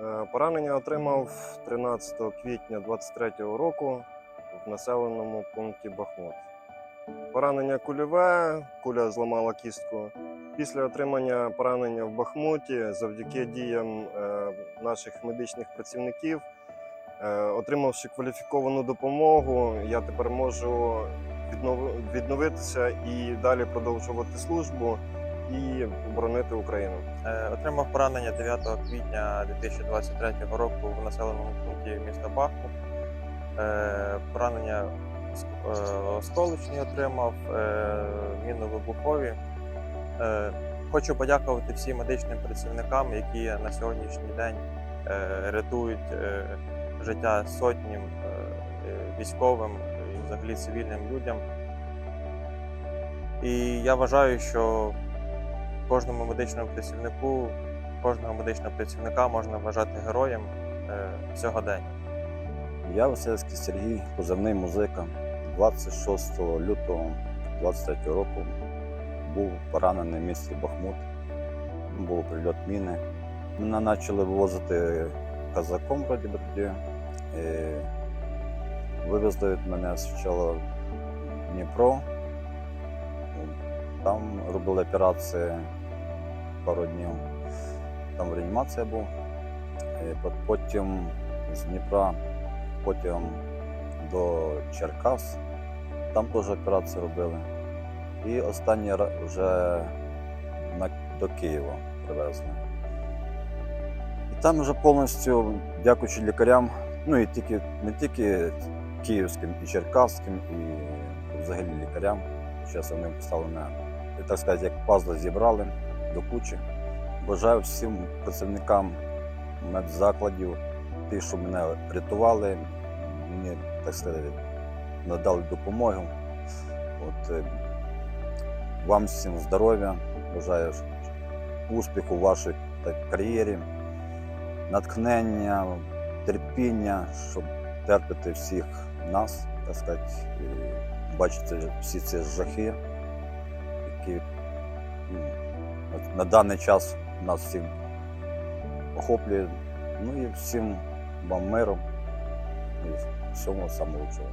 Е, Поранення отримав 13 квітня 23 року в населеному пункті Бахмут. Поранення кульове, куля зламала кістку. Після отримання поранення в Бахмуті, завдяки діям е, наших медичних працівників, е, отримавши кваліфіковану допомогу, я тепер можу відновитися і далі продовжувати службу і боронити Україну. Е, Отримав поранення 9 квітня 2023 року в населеному пункті міста Бахмут. Е, Поранення е, осколочні отримав, мінно-вибухові. Хочу подякувати всім медичним працівникам, які на сьогоднішній день рятують життя сотням військовим і взагалі цивільним людям. І я вважаю, що кожному медичному працівнику, кожного медичного працівника можна вважати героєм е, сьогодення. Я Васильський Сергій, позивний музика. 26 лютого 23 року був поранений в місті Бахмут. Був прильот міни. Мене почали вивозити казаком вроді би тоді. Вивезли мене спочатку в Дніпро. Там робили операції пару днів. Там реанімація був. І Потім з Дніпра потім до Черкас, там теж операцію робили. І останній вже до Києва привезли. І там вже повністю, дякуючи лікарям, ну і тільки, не тільки київським, і черкаським, і взагалі лікарям. Зараз вони поставили так сказати, як пазли зібрали до кучі. Бажаю всім працівникам медзакладів, ті, що мене рятували, мені, так сказати, надали допомогу. От, е, вам всім здоров'я, бажаю успіху в вашій кар'єрі, натхнення, терпіння, щоб терпити всіх нас, так сказати, бачити всі ці жахи, які от на даний час нас всім охоплює. Ну і всім вам миром і всього самого лучшого.